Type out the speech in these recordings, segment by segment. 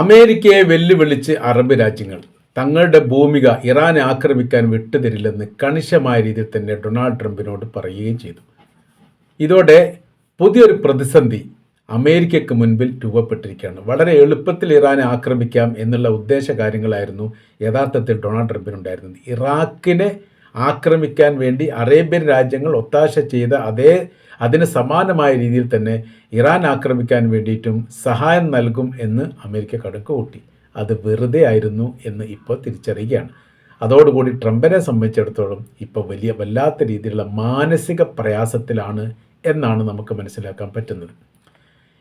അമേരിക്കയെ വെല്ലുവിളിച്ച് അറബ് രാജ്യങ്ങൾ തങ്ങളുടെ ഭൂമിക ഇറാനെ ആക്രമിക്കാൻ വിട്ടുതരില്ലെന്ന് കണിശമായ രീതിയിൽ തന്നെ ഡൊണാൾഡ് ട്രംപിനോട് പറയുകയും ചെയ്തു. ഇതോടെ പുതിയൊരു പ്രതിസന്ധി അമേരിക്കയ്ക്ക് മുൻപിൽ രൂപപ്പെട്ടിരിക്കുകയാണ്. വളരെ എളുപ്പത്തിൽ ഇറാനെ ആക്രമിക്കാം എന്നുള്ള ഉദ്ദേശ കാര്യങ്ങളായിരുന്നു യഥാർത്ഥത്തിൽ ഡൊണാൾഡ് ട്രംപിനുണ്ടായിരുന്നത്. ഇറാഖിനെ ആക്രമിക്കാൻ വേണ്ടി അറേബ്യൻ രാജ്യങ്ങൾ ഒത്താശ ചെയ്ത അതേ അതിന് സമാനമായ രീതിയിൽ തന്നെ ഇറാൻ ആക്രമിക്കാൻ വേണ്ടിയിട്ടും സഹായം നൽകും എന്ന് അമേരിക്ക കടുക്ക് കൂട്ടി അത് വെറുതെ ആയിരുന്നു എന്ന് ഇപ്പോൾ തിരിച്ചറിയുകയാണ്. അതോടുകൂടി ട്രംപിനെ സംബന്ധിച്ചിടത്തോളം ഇപ്പോൾ വലിയ വല്ലാത്ത രീതിയിലുള്ള മാനസിക പ്രയാസത്തിലാണ് എന്നാണ് നമുക്ക് മനസ്സിലാക്കാൻ പറ്റുന്നത്.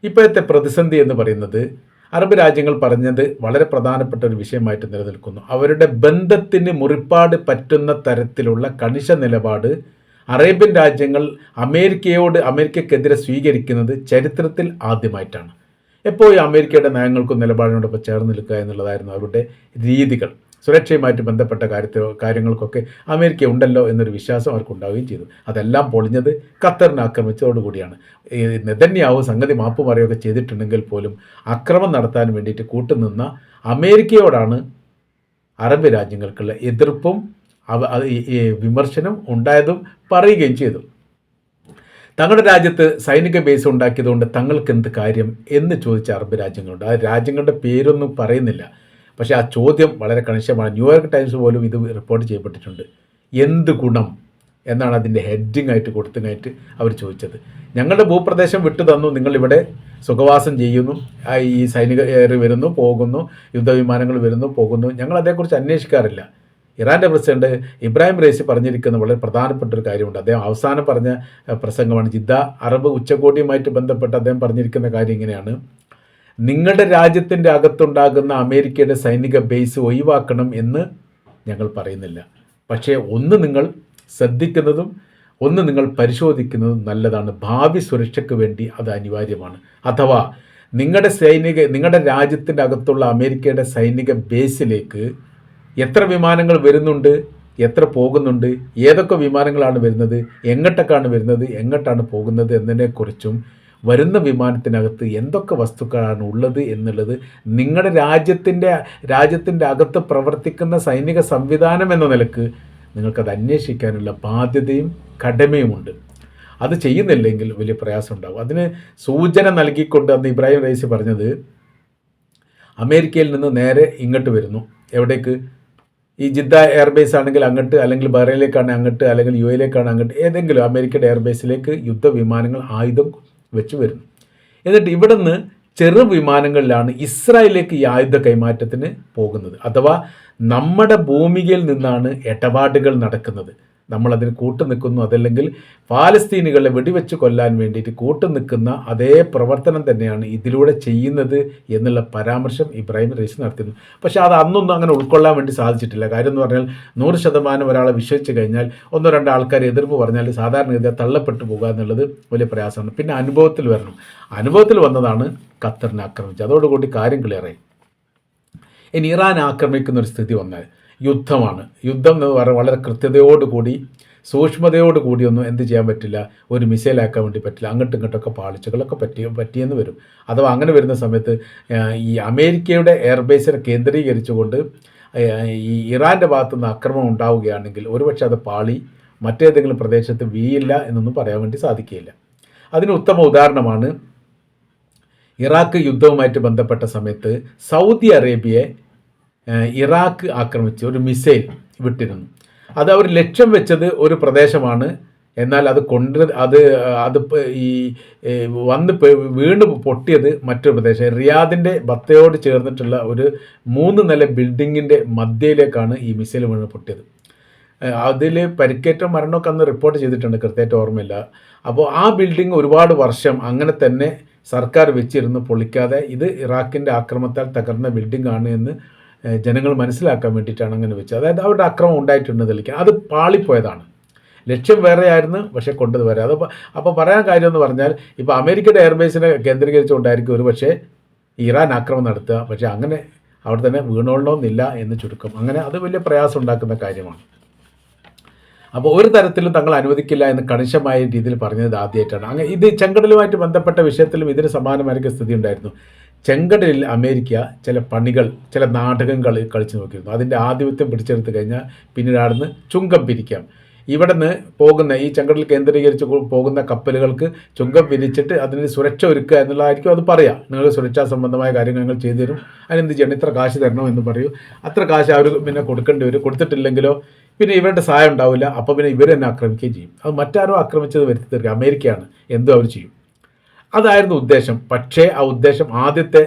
ഇപ്പോഴത്തെ പ്രതിസന്ധി എന്ന് പറയുന്നത് അറബ് രാജ്യങ്ങൾ പറഞ്ഞത് വളരെ പ്രധാനപ്പെട്ട ഒരു വിഷയമായിട്ട് നിലനിൽക്കുന്നു. അവരുടെ ബന്ധത്തിന് മുറിപ്പാട് പറ്റുന്ന തരത്തിലുള്ള കണിശ നിലപാട് അറേബ്യൻ രാജ്യങ്ങൾ അമേരിക്കയോട് അമേരിക്കക്കെതിരെ സ്വീകരിക്കുന്നത് ചരിത്രത്തിൽ ആദ്യമായിട്ടാണ്. എപ്പോഴും അമേരിക്കയുടെ നയങ്ങൾക്കും നിലപാടിനോടൊപ്പം ചേർന്ന് നിൽക്കുക എന്നുള്ളതായിരുന്നു അവരുടെ രീതികൾ. സുരക്ഷയുമായിട്ട് ബന്ധപ്പെട്ട കാര്യത്തിൽ കാര്യങ്ങൾക്കൊക്കെ അമേരിക്ക ഉണ്ടല്ലോ എന്നൊരു വിശ്വാസം അവർക്കുണ്ടാവുകയും ചെയ്തു. അതെല്ലാം പൊളിഞ്ഞത് ഖത്തറിനെ ആക്രമിച്ചതോടുകൂടിയാണ് നെതന്യാവ് സംഗതി മാപ്പ് പറയുകയൊക്കെ ചെയ്തിട്ടുണ്ടെങ്കിൽ പോലും അക്രമം നടത്താൻ വേണ്ടിയിട്ട് കൂട്ടുനിന്ന അമേരിക്കയോടാണ് അറബ് രാജ്യങ്ങൾക്കുള്ള എതിർപ്പും അവ വിമർശനം ഉണ്ടായതും പറയുകയും ചെയ്തു. തങ്ങളുടെ രാജ്യത്ത് സൈനിക ബേസ് ഉണ്ടാക്കിയതുകൊണ്ട് തങ്ങൾക്ക് എന്ത് കാര്യം എന്ന് ചോദിച്ച അറബ് രാജ്യങ്ങളുണ്ട് ആ രാജ്യങ്ങളുടെ പേരൊന്നും പറയുന്നില്ല. പക്ഷേ ആ ചോദ്യം വളരെ കണിശമാണ്. ന്യൂയോർക്ക് ടൈംസ് പോലും ഇത് റിപ്പോർട്ട് ചെയ്യപ്പെട്ടിട്ടുണ്ട്. എന്ത് ഗുണം എന്നാണ് അതിന്റെ ഹെഡിങ് ആയിട്ട് കൊടുത്തതായിട്ട് അവർ ചോദിച്ചത്. ഞങ്ങളുടെ ഭൂപ്രദേശം വിട്ടു തന്നു. നിങ്ങളിവിടെ സുഖവാസം ചെയ്യുന്നു. ഈ സൈനിക ഏറി വരുന്നു പോകുന്നു. യുദ്ധവിമാനങ്ങൾ വരുന്നു പോകുന്നു. ഞങ്ങൾ അതേക്കുറിച്ച് അന്വേഷിക്കാറില്ല. ഇറാന്റെ പ്രസിഡന്റ് ഇബ്രാഹിം റേസി പറഞ്ഞിരിക്കുന്ന വളരെ പ്രധാനപ്പെട്ട ഒരു കാര്യമുണ്ട്. അദ്ദേഹം അവസാനം പറഞ്ഞ പ്രസംഗമാണ്. ജിദ്ദ അറബ് ഉച്ചകോടിയുമായിട്ട് ബന്ധപ്പെട്ട് അദ്ദേഹം പറഞ്ഞിരിക്കുന്ന കാര്യം ഇങ്ങനെയാണ്. നിങ്ങളുടെ രാജ്യത്തിന്റെ അകത്തുണ്ടാകുന്ന അമേരിക്കയുടെ സൈനിക ബേസ് ഒഴിവാക്കണം എന്ന് ഞങ്ങൾ പറയുന്നില്ല. പക്ഷേ ഒന്ന് നിങ്ങൾ ശ്രദ്ധിക്കുന്നതും ഒന്ന് നിങ്ങൾ പരിശോധിക്കുന്നതും നല്ലതാണ്. ഭാവി സുരക്ഷയ്ക്ക് വേണ്ടി അത് അനിവാര്യമാണ്. അഥവാ നിങ്ങളുടെ സൈനിക നിങ്ങളുടെ രാജ്യത്തിന്റെ അകത്തുള്ള അമേരിക്കയുടെ സൈനിക ബേസിലേക്ക് എത്ര വിമാനങ്ങൾ വരുന്നുണ്ട് എത്ര പോകുന്നുണ്ട് ഏതൊക്കെ വിമാനങ്ങളാണ് വരുന്നത് എങ്ങോട്ടൊക്കെയാണ് വരുന്നത് എങ്ങോട്ടാണ് പോകുന്നത് എന്നതിനെക്കുറിച്ചും വരുന്ന വിമാനത്തിനകത്ത് എന്തൊക്കെ വസ്തുക്കളാണ് ഉള്ളത് എന്നുള്ളത് നിങ്ങളുടെ രാജ്യത്തിന്റെ രാജ്യത്തിന്റെ അകത്ത് പ്രവർത്തിക്കുന്ന സൈനിക സംവിധാനം എന്ന നിലയ്ക്ക് നിങ്ങൾക്കത് അന്വേഷിക്കാനുള്ള ബാധ്യതയും കടമയുമുണ്ട്. അത് ചെയ്യുന്നില്ലെങ്കിൽ വലിയ പ്രയാസം ഉണ്ടാകും അതിന് സൂചന നൽകിക്കൊണ്ട് അന്ന് ഇബ്രാഹിം റൈസി പറഞ്ഞത് അമേരിക്കയിൽ നിന്ന് നേരെ ഇങ്ങോട്ട് വരുന്നു. എവിടേക്ക്? ഈ ജിദ്ദ എയർബേസ് ആണെങ്കിൽ അങ്ങോട്ട് അല്ലെങ്കിൽ ബഹ്റൈനിലേക്കാണ് അങ്ങോട്ട് അല്ലെങ്കിൽ യു എയിലേക്കാണ് അങ്ങോട്ട്. ഏതെങ്കിലും അമേരിക്കയുടെ എയർബേസിലേക്ക് യുദ്ധവിമാനങ്ങൾ ആയുധം വെച്ച് വരും. എന്നിട്ട് ഇവിടുന്ന് ചെറു വിമാനങ്ങളിലാണ് ഇസ്രായേലിലേക്ക് ഈ ആയുധ കൈമാറ്റത്തിന് പോകുന്നത്. അഥവാ നമ്മുടെ ഭൂമികയിൽ നിന്നാണ് ഇടപാടുകൾ നടക്കുന്നത്. നമ്മളതിന് കൂട്ടു നിൽക്കുന്നു അതല്ലെങ്കിൽ ഫാലസ്തീനികളെ വെടിവെച്ച് കൊല്ലാൻ വേണ്ടിയിട്ട് കൂട്ടു നിൽക്കുന്ന അതേ പ്രവർത്തനം തന്നെയാണ് ഇതിലൂടെ ചെയ്യുന്നത് എന്നുള്ള പരാമർശം ഇബ്രാഹിം റൈസ് നടത്തുന്നു പക്ഷേ അത് അന്നൊന്നും അങ്ങനെ ഉൾക്കൊള്ളാൻ വേണ്ടി സാധിച്ചിട്ടില്ല. കാര്യം എന്ന് പറഞ്ഞാൽ നൂറ് ശതമാനം ഒരാളെ വിശ്വസിച്ച് കഴിഞ്ഞാൽ ഒന്നോ രണ്ടോ ആൾക്കാർ എതിർപ്പ് പറഞ്ഞാൽ സാധാരണഗതി തള്ളപ്പെട്ടു പോകുക എന്നുള്ളത് വലിയ പ്രയാസമാണ്. പിന്നെ അനുഭവത്തിൽ വരണം. അനുഭവത്തിൽ വന്നതാണ് ഖത്തറിനെ ആക്രമിച്ചത്. അതോടുകൂടി കാര്യം ക്ലിയറായി ഇനി ഇറാൻ ആക്രമിക്കുന്ന ഒരു സ്ഥിതി വന്നാൽ യുദ്ധമാണ്. യുദ്ധം എന്ന് പറഞ്ഞാൽ വളരെ കൃത്യതയോടുകൂടി സൂക്ഷ്മതയോടുകൂടി കൂടിയൊന്നും എന്ത് ചെയ്യാൻ പറ്റില്ല ഒരു മിസൈലാക്കാൻ വേണ്ടി പറ്റില്ല. അങ്ങോട്ടും ഇങ്ങോട്ടൊക്കെ പാളിച്ചകളൊക്കെ പറ്റി പറ്റിയെന്ന് വരും. അഥവാ അങ്ങനെ വരുന്ന സമയത്ത് ഈ അമേരിക്കയുടെ എയർബേസിനെ കേന്ദ്രീകരിച്ചുകൊണ്ട് ഈ ഇറാന്റെ ഭാഗത്തുനിന്ന് ആക്രമണം ഉണ്ടാവുകയാണെങ്കിൽ ഒരുപക്ഷെ അത് പാളി മറ്റേതെങ്കിലും പ്രദേശത്ത് വീയില്ല എന്നൊന്നും പറയാൻ വേണ്ടി സാധിക്കുകയില്ല. അതിന് ഉത്തമ ഉദാഹരണമാണ് ഇറാഖ് യുദ്ധവുമായിട്ട് ബന്ധപ്പെട്ട സമയത്ത് സൗദി അറേബ്യയെ ഇറാഖ് ആക്രമിച്ച് ഒരു മിസൈൽ വിട്ടിരുന്നു. അത് അവർ ലക്ഷ്യം വെച്ചത് ഒരു പ്രദേശമാണ്. എന്നാൽ അത് കൊണ്ട് അത് അത് ഈ വന്ന് വീണ് പൊട്ടിയത് മറ്റൊരു പ്രദേശം. റിയാദിന്റെ ബത്തയോട് ചേർന്നിട്ടുള്ള ഒരു മൂന്ന് നില ബിൽഡിങ്ങിന്റെ മധ്യയിലേക്കാണ് ഈ മിസൈൽ വീണ് പൊട്ടിയത്. അതിൽ പരിക്കേറ്റ മരണമൊക്കെ അന്ന് റിപ്പോർട്ട് ചെയ്തിട്ടുണ്ട് കൃത്യമായിട്ട് ഓർമ്മയില്ല. അപ്പോൾ ആ ബിൽഡിംഗ് ഒരുപാട് വർഷം അങ്ങനെ തന്നെ സർക്കാർ വെച്ചിരുന്നു പൊളിക്കാതെ. ഇത് ഇറാഖിന്റെ ആക്രമണത്താൽ തകർന്ന ബിൽഡിംഗ് ആണ് എന്ന് ജനങ്ങൾ മനസ്സിലാക്കാൻ വേണ്ടിയിട്ടാണ് അങ്ങനെ വെച്ചത്. അതായത് അവരുടെ അക്രമം ഉണ്ടായിട്ടുണ്ട് തെളിക്കാൻ അത് പാളിപ്പോയതാണ്. ലക്ഷ്യം വേറെയായിരുന്നു പക്ഷെ പക്ഷേ കൊണ്ടത് വരാം അത് അപ്പോൾ പറയാൻ കാര്യം എന്ന് പറഞ്ഞാൽ ഇപ്പോൾ അമേരിക്കയുടെ എയർബേസിനെ കേന്ദ്രീകരിച്ചുകൊണ്ടായിരിക്കും ഒരു പക്ഷേ ഇറാൻ ആക്രമണം നടത്തുക. പക്ഷേ അങ്ങനെ അവിടെ തന്നെ വീണോളണമെന്നില്ല എന്ന് ചുരുക്കം. അങ്ങനെ അത് വലിയ പ്രയാസം ഉണ്ടാക്കുന്ന കാര്യമാണ്. അപ്പോൾ ഒരു തരത്തിലും തങ്ങൾ അനുവദിക്കില്ല എന്ന് കണിശമായ രീതിയിൽ പറഞ്ഞത് ആദ്യമായിട്ടാണ്. അങ്ങനെ ഇത് ചെങ്കടലുമായിട്ട് ബന്ധപ്പെട്ട വിഷയത്തിലും ഇതിന് സമാനമായിരിക്കും സ്ഥിതി ഉണ്ടായിരുന്നു. ചെങ്കടലിൽ അമേരിക്ക ചില പണികൾ ചില നാടകങ്ങൾ കളിച്ചു നോക്കിയിരുന്നു. അതിന്റെ ആധിപത്യം പിടിച്ചെടുത്ത് കഴിഞ്ഞാൽ പിന്നീട് അവിടുന്ന് ചുങ്കം പിരിക്കാം. ഇവിടെ നിന്ന് പോകുന്ന ഈ ചെങ്കടൽ കേന്ദ്രീകരിച്ച് പോകുന്ന കപ്പലുകൾക്ക് ചുങ്കം പിരിച്ചിട്ട് അതിന് സുരക്ഷ ഒരുക്കുക എന്നുള്ളതായിരിക്കും അത് പറയാം. നിങ്ങൾ സുരക്ഷാ സംബന്ധമായ കാര്യങ്ങൾ നിങ്ങൾ ചെയ്തു തരും. അതിനെന്ത് ചെയ്യണം? ഇത്ര കാശ് തരണം എന്ന് പറയൂ. അത്ര കാശ് അവർ പിന്നെ കൊടുക്കേണ്ടി വരും. കൊടുത്തിട്ടില്ലെങ്കിലോ പിന്നെ ഇവരുടെ സഹായം ഉണ്ടാവില്ല. അപ്പോൾ പിന്നെ ഇവരെന്നെ ആക്രമിക്കുകയും ചെയ്യും. അത് മറ്റാരോ ആക്രമിച്ചത് വരുത്തി തീർക്കുക. അമേരിക്കയാണ്. എന്തും അവർ ചെയ്യും. അതായിരുന്നു ഉദ്ദേശം. പക്ഷേ ആ ഉദ്ദേശം ആദ്യത്തെ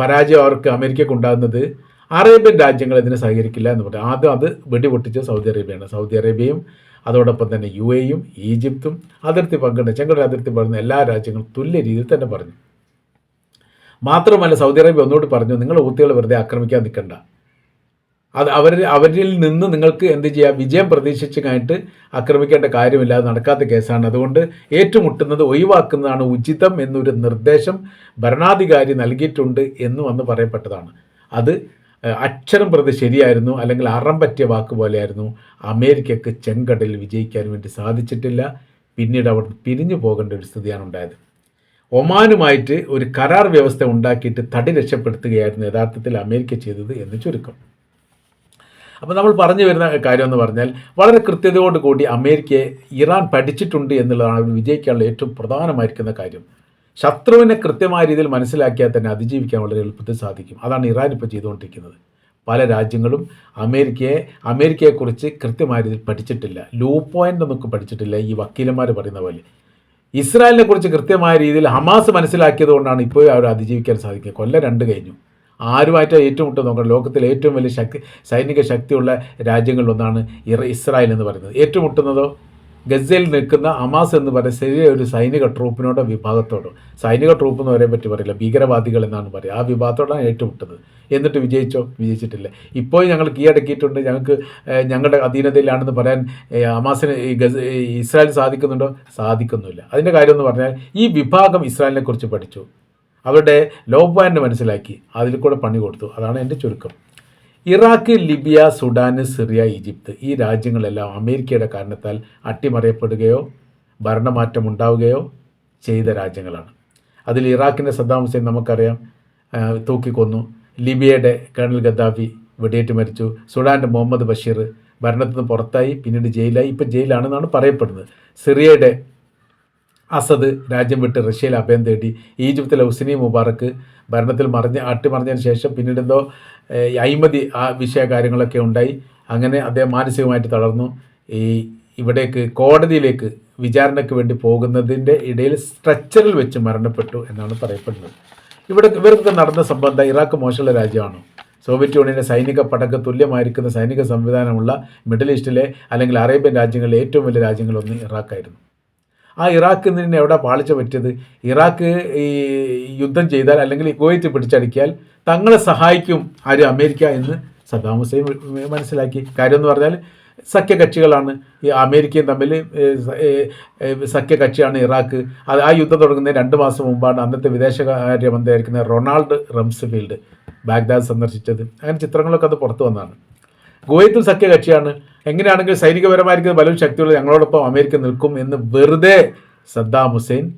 പരാജയം അവർക്ക് അമേരിക്കക്ക് ഉണ്ടാകുന്നത് അറേബ്യൻ രാജ്യങ്ങൾ ഇതിനെ സഹകരിക്കില്ല എന്ന് പറഞ്ഞു. ആദ്യം അത് വെടിപൊട്ടിച്ച് സൗദി അറേബ്യയാണ്. സൗദി അറേബ്യയും അതോടൊപ്പം തന്നെ യു എയും ഈജിപ്തും അതിർത്തി പങ്കിടുന്ന ചെങ്കടൽ അതിർത്തി പങ്കിടുന്ന എല്ലാ രാജ്യങ്ങളും തുല്യ രീതിയിൽ തന്നെ പറഞ്ഞു. മാത്രമല്ല സൗദി അറേബ്യ ഒന്നുകൂടി പറഞ്ഞു നിങ്ങൾ ഊത്തികൾ വെറുതെ ആക്രമിക്കാൻ നിൽക്കണ്ട. അത് അവർ അവരിൽ നിന്ന് നിങ്ങൾക്ക് എന്ത് ചെയ്യാം? വിജയം പ്രതീക്ഷിച്ച് കഴിഞ്ഞിട്ട് ആക്രമിക്കേണ്ട കാര്യമില്ല. നടക്കാത്ത കേസാണ്. അതുകൊണ്ട് ഏറ്റുമുട്ടുന്നത് ഒഴിവാക്കുന്നതാണ് ഉചിതം എന്നൊരു നിർദ്ദേശം ഭരണാധികാരി നൽകിയിട്ടുണ്ട് എന്നും അന്ന് പറയപ്പെട്ടതാണ്. അത് അക്ഷരം പ്രതി ശരിയായിരുന്നു. അല്ലെങ്കിൽ അറം പറ്റിയ വാക്ക് പോലെയായിരുന്നു. അമേരിക്കക്ക് ചെങ്കടൽ വിജയിക്കാൻ വേണ്ടി സാധിച്ചിട്ടില്ല. പിന്നീട് അവർ പിരിഞ്ഞു പോകേണ്ട ഒരു സ്ഥിതിയാണ് ഉണ്ടായത്. ഒമാനുമായിട്ട് ഒരു കരാർ വ്യവസ്ഥ ഉണ്ടാക്കിയിട്ട് തടി രക്ഷപ്പെടുത്തുകയായിരുന്നു യഥാർത്ഥത്തിൽ അമേരിക്ക ചെയ്തത് എന്ന് ചുരുക്കം. അപ്പോൾ നമ്മൾ പറഞ്ഞു വരുന്ന കാര്യം എന്ന് പറഞ്ഞാൽ വളരെ കൃത്യതയോട് കൂടി അമേരിക്കയെ ഇറാൻ പഠിച്ചിട്ടുണ്ട് എന്നുള്ളതാണ് അവർ വിജയിക്കാനുള്ള ഏറ്റവും പ്രധാനമായിരിക്കുന്ന കാര്യം. ശത്രുവിനെ കൃത്യമായ രീതിയിൽ മനസ്സിലാക്കിയാൽ തന്നെ അതിജീവിക്കാൻ വളരെ എളുപ്പത്തിൽ സാധിക്കും. അതാണ് ഇറാൻ ഇപ്പോൾ ചെയ്തുകൊണ്ടിരിക്കുന്നത്. പല രാജ്യങ്ങളും അമേരിക്കയെ അമേരിക്കയെക്കുറിച്ച് കൃത്യമായ രീതിയിൽ പഠിച്ചിട്ടില്ല. ലോ പോയിന്റ് ഒന്നും പഠിച്ചിട്ടില്ല ഈ വക്കീലന്മാർ പറയുന്ന പോലെ. ഇസ്രായേലിനെ കുറിച്ച് കൃത്യമായ രീതിയിൽ ഹമാസ് മനസ്സിലാക്കിയത് കൊണ്ടാണ് ഇപ്പോഴും അവർ അതിജീവിക്കാൻ സാധിക്കുക കൊല്ലം രണ്ട് കഴിഞ്ഞു. ആരുമായിട്ട് ഏറ്റുമുട്ടും നോക്കണം ലോകത്തിലെ ഏറ്റവും വലിയ ശക്തി സൈനിക ശക്തിയുള്ള രാജ്യങ്ങളിലൊന്നാണ് ഇസ്രായേൽ എന്ന് പറയുന്നത്. ഏറ്റവും ഏറ്റുമുട്ടുന്നതോ ഗസയിൽ നിൽക്കുന്ന അമാസ് എന്ന് പറയുന്ന ചെറിയ ഒരു സൈനിക ട്രൂപ്പിനോടോ വിഭാഗത്തോടോ. സൈനിക ട്രൂപ്പ് എന്ന് പറയാൻ പറ്റി പറയില്ല. ഭീകരവാദികൾ എന്നാണ് പറയുക. ആ വിഭാഗത്തോടാണ് ഏറ്റുമുട്ടുന്നത് എന്നിട്ട് വിജയിച്ചോ? വിജയിച്ചിട്ടില്ല. ഇപ്പോൾ ഞങ്ങൾ കീഴടക്കിയിട്ടുണ്ട്. ഞങ്ങൾക്ക് ഞങ്ങളുടെ അധീനതയിലാണെന്ന് പറയാൻ അമാസിന് ഗസ ഇസ്രായേൽ സാധിക്കുന്നുണ്ടോ? സാധിക്കുന്നില്ല അതിന്റെ കാര്യം എന്ന് പറഞ്ഞാൽ ഈ വിഭാഗം ഇസ്രായേലിനെക്കുറിച്ച് പഠിച്ചു. അവരുടെ ലോ പോയിന്റ് മനസ്സിലാക്കി. അതിൽ കൂടെ പണി കൊടുത്തു. അതാണ് എന്റെ ചുരുക്കം. Iraq Libya Sudan Syria Egypt ഈ രാജ്യങ്ങളെല്ലാം അമേരിക്കയുടെ കാരണത്താൽ അട്ടിമറിയപ്പെടുകയോ ഭരണമാറ്റം ഉണ്ടാവുകയോ ചെയ്ത രാജ്യങ്ങളാണ്. അതിൽ ഇറാഖിന്റെ സദ്ദാം ഹുസൈൻ നമുക്കറിയാം തൂക്കിക്കൊന്നു. ലിബിയയുടെ കേണൽ ഗദ്ദാഫി വെടിയേറ്റ് മരിച്ചു. സുഡാന്റെ മുഹമ്മദ് ബഷീർ ഭരണത്തിൽ നിന്ന് പുറത്തായി പിന്നീട് ജയിലായി. ഇപ്പം ജയിലാണെന്നാണ് പറയപ്പെടുന്നത്. സിറിയയുടെ അസദ് രാജ്യം വിട്ട് റഷ്യയിൽ അഭയം തേടി ഈജിപ്തിലെ ഹുസ്നി മുബാറക്ക് ഭരണത്തിൽ മറിഞ്ഞ് അട്ടിമറിഞ്ഞതിന് ശേഷം പിന്നീട് എന്തോ അഴിമതി ആ വിഷയ കാര്യങ്ങളൊക്കെ ഉണ്ടായി. അങ്ങനെ അദ്ദേഹം മാനസികമായിട്ട് തളർന്നു. ഈ ഇവിടേക്ക് കോടതിയിലേക്ക് വിചാരണയ്ക്ക് വേണ്ടി പോകുന്നതിന്റെ ഇടയിൽ സ്ട്രക്ചറിൽ വെച്ച് മരണപ്പെട്ടു എന്നാണ് പറയപ്പെടുന്നത്. ഇവിടെ ഇവർക്ക് നടന്ന സംബന്ധം ഇറാഖ് മോശമുള്ള രാജ്യമാണ്? സോവിയറ്റ് യൂണിയന്റെ സൈനിക പടക്ക തുല്യമായിരിക്കുന്ന സൈനിക സംവിധാനമുള്ള മിഡിൽ ഈസ്റ്റിലെ അല്ലെങ്കിൽ അറേബ്യൻ രാജ്യങ്ങളിലെ ഏറ്റവും വലിയ രാജ്യങ്ങളൊന്ന് ഇറാഖായിരുന്നു. ആ ഇറാഖിൽ നിന്ന് എവിടെ പാളിച്ച പറ്റിയത്? ഇറാഖ് ഈ യുദ്ധം ചെയ്താൽ അല്ലെങ്കിൽ കുവൈറ്റ് പിടിച്ചടിക്കിയാൽ തങ്ങളെ സഹായിക്കും ആര്? അമേരിക്ക എന്ന് സദ്ദാം ഹുസൈൻ മനസ്സിലാക്കി. കാര്യം എന്ന് പറഞ്ഞാൽ സഖ്യകക്ഷികളാണ് ഈ അമേരിക്കയും തമ്മിൽ സഖ്യകക്ഷിയാണ് ഇറാഖ്. അത് ആ യുദ്ധം തുടങ്ങുന്നതിന് രണ്ട് മാസം മുമ്പാണ് അന്നത്തെ വിദേശകാര്യ മന്ത്രിയായിരിക്കുന്ന റൊണാൾഡ് റംസ്ഫീൽഡ് ബാഗ്ദാദ് സന്ദർശിച്ചത്. അങ്ങനെ ചിത്രങ്ങളൊക്കെ അത് പുറത്തു വന്നതാണ്. ഗുവൈത്തും സഖ്യകക്ഷിയാണ് എങ്ങനെയാണെങ്കിൽ സൈനികപരമായിരിക്കുന്ന ബലവും ശക്തിയുള്ള ഞങ്ങളോടൊപ്പം അമേരിക്ക നിൽക്കും എന്ന് വെറുതെ സദ്ദാം ഹുസൈൻ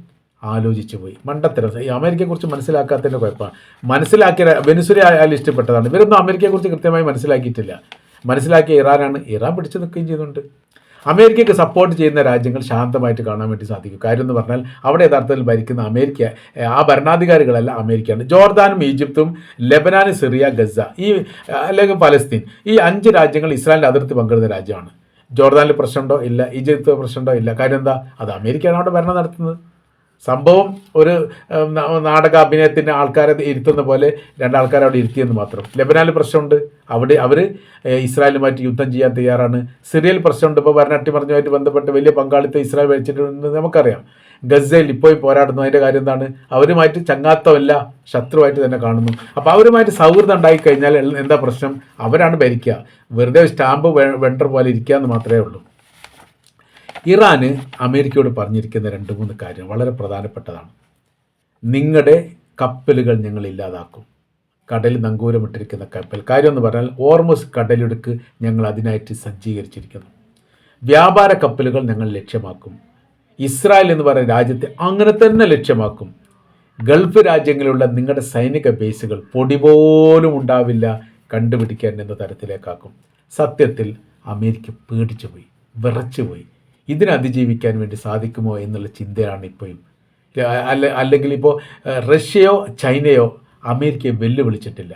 ആലോചിച്ചു പോയി. മണ്ടത്തരം. ഈ അമേരിക്കയെക്കുറിച്ച് മനസ്സിലാക്കാത്തതിന്റെ കുഴപ്പമാണ്. മനസ്സിലാക്കിയ വെനിസുല അയാൾ ഇഷ്ടപ്പെട്ടതാണ്. ഇവരൊന്നും അമേരിക്കയെക്കുറിച്ച് കൃത്യമായി മനസ്സിലാക്കിയിട്ടില്ല. മനസ്സിലാക്കിയ ഇറാനാണ്. ഇറാൻ പിടിച്ചു നിൽക്കുകയും ചെയ്യുന്നുണ്ട് അമേരിക്കയ്ക്ക് സപ്പോർട്ട് ചെയ്യുന്ന രാജ്യങ്ങൾ ശാന്തമായിട്ട് കാണാൻ വേണ്ടി സാധിക്കും. കാര്യം എന്ന് പറഞ്ഞാൽ അവിടെ യഥാർത്ഥത്തിൽ ഭരിക്കുന്ന അമേരിക്ക ആ ഭരണാധികാരികളല്ല അമേരിക്കയാണ്. ജോർദാനും ഈജിപ്തും ലെബനാനും സിറിയ ഗസ ഈ അല്ലെങ്കിൽ പലസ്തീൻ ഈ അഞ്ച് രാജ്യങ്ങൾ ഇസ്രായേലിന്റെ അതിർത്തി പങ്കിടുന്ന രാജ്യമാണ്. ജോർദാനിൽ പ്രശ്നമുണ്ടോ? ഇല്ല. ഈജിപ്ത് പ്രശ്നമുണ്ടോ? ഇല്ല. കാര്യം എന്താ? അത് അമേരിക്കയാണ് അവിടെ ഭരണം നടത്തുന്നത്. സംഭവം ഒരു നാടക അഭിനയത്തിന്റെ ആൾക്കാരെ ഇരുത്തുന്ന പോലെ രണ്ടാൾക്കാർ അവിടെ ഇരുത്തിയെന്ന് മാത്രം. ലെബനാനിൽ പ്രശ്നമുണ്ട്. അവിടെ അവർ ഇസ്രായേലുമായിട്ട് യുദ്ധം ചെയ്യാൻ തയ്യാറാണ്. സിറിയയിൽ പ്രശ്നമുണ്ട്. ഇപ്പോൾ ഭരണാട്ടി അട്ടിമറിഞ്ഞുമായിട്ട് ബന്ധപ്പെട്ട് വലിയ പങ്കാളിത്തം ഇസ്രായേൽ വെച്ചിട്ടുണ്ടെന്ന് നമുക്കറിയാം. ഗസയിൽ ഇപ്പോൾ പോരാടുന്നു. അതിന്റെ കാര്യം എന്താണ്? അവരുമായിട്ട് ചങ്ങാത്തമല്ല ശത്രുവായിട്ട് തന്നെ കാണുന്നു. അപ്പോൾ അവരുമായിട്ട് സൗഹൃദം ഉണ്ടായിക്കഴിഞ്ഞാൽ എന്താ പ്രശ്നം? അവരാണ് ഭരിക്കുക. വെറുതെ സ്റ്റാമ്പ് വെണ്ടർ പോലെ ഇരിക്കുക എന്ന് മാത്രമേ ഉള്ളൂ. ഇറാന് അമേരിക്കയോട് പറഞ്ഞിരിക്കുന്ന രണ്ട് മൂന്ന് കാര്യം വളരെ പ്രധാനപ്പെട്ടതാണ്. നിങ്ങളുടെ കപ്പലുകൾ ഞങ്ങൾ ഇല്ലാതാക്കും. കടലിൽ നങ്കൂരമിട്ടിരിക്കുന്ന കപ്പൽ. കാര്യം എന്ന് പറഞ്ഞാൽ ഓർമസ് കടലിടുക്ക് ഞങ്ങൾ അതിനായിട്ട് സജ്ജീകരിച്ചിരിക്കുന്നു. വ്യാപാര കപ്പലുകൾ ഞങ്ങൾ ലക്ഷ്യമാക്കും. ഇസ്രായേൽ എന്ന് പറയുന്ന രാജ്യത്തെ അങ്ങനെ തന്നെ ലക്ഷ്യമാക്കും. ഗൾഫ് രാജ്യങ്ങളിലുള്ള നിങ്ങളുടെ സൈനിക ബേസുകൾ പൊടി പോലും ഉണ്ടാവില്ല കണ്ടുപിടിക്കാൻ എന്ന തരത്തിലേക്കാക്കും. സത്യത്തിൽ അമേരിക്ക പേടിച്ചു പോയി വിറച്ചു പോയി ഇതിനെ അതിജീവിക്കാൻ വേണ്ടി സാധിക്കുമോ എന്നുള്ള ചിന്തയാണ് ഇപ്പോഴും. അല്ല അല്ലെങ്കിൽ ഇപ്പോൾ റഷ്യയോ ചൈനയോ അമേരിക്കയെ വെല്ലുവിളിച്ചിട്ടില്ല.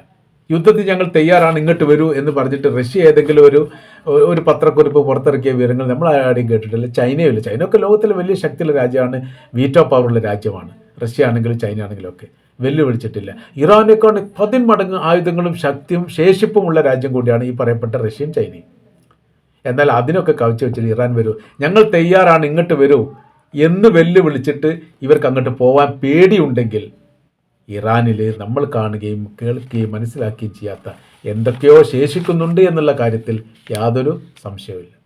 യുദ്ധത്തിൽ ഞങ്ങൾ തയ്യാറാണ് ഇങ്ങോട്ട് വരൂ എന്ന് പറഞ്ഞിട്ട് റഷ്യ ഏതെങ്കിലും ഒരു ഒരു പത്രക്കുറിപ്പ് പുറത്തിറക്കിയ വിവരങ്ങൾ നമ്മൾ ആരുടെയും കേട്ടിട്ടില്ല. ചൈനയുമില്ല ചൈന ഒക്കെ ലോകത്തിലെ വലിയ ശക്തിയുള്ള രാജ്യമാണ് വീറ്റോ പവറുള്ള രാജ്യമാണ്. റഷ്യ ആണെങ്കിലും ചൈന ആണെങ്കിലും ഒക്കെ വെല്ലുവിളിച്ചിട്ടില്ല. ഇറാനേക്കാൾ പതിന്മടങ്ങ് ആയുധങ്ങളും ശക്തിയും ശേഷിപ്പുമുള്ള രാജ്യം കൂടിയാണ് ഈ പറയപ്പെട്ട റഷ്യയും ചൈനയും. എന്നാൽ അതിനൊക്കെ കവിച്ച് വെച്ചിട്ട് ഇറാൻ വരൂ. ഞങ്ങൾ തയ്യാറാണ് ഇങ്ങോട്ട് വരൂ എന്ന് വെല്ലുവിളിച്ചിട്ട് ഇവർക്ക് അങ്ങോട്ട് പോകാൻ പേടിയുണ്ടെങ്കിൽ ഇറാനിൽ നമ്മൾ കാണുകയും കേൾക്കുകയും മനസ്സിലാക്കുകയും ചെയ്യാത്ത എന്തൊക്കെയോ ശേഷിക്കുന്നുണ്ട് എന്നുള്ള കാര്യത്തിൽ യാതൊരു സംശയവുമില്ല.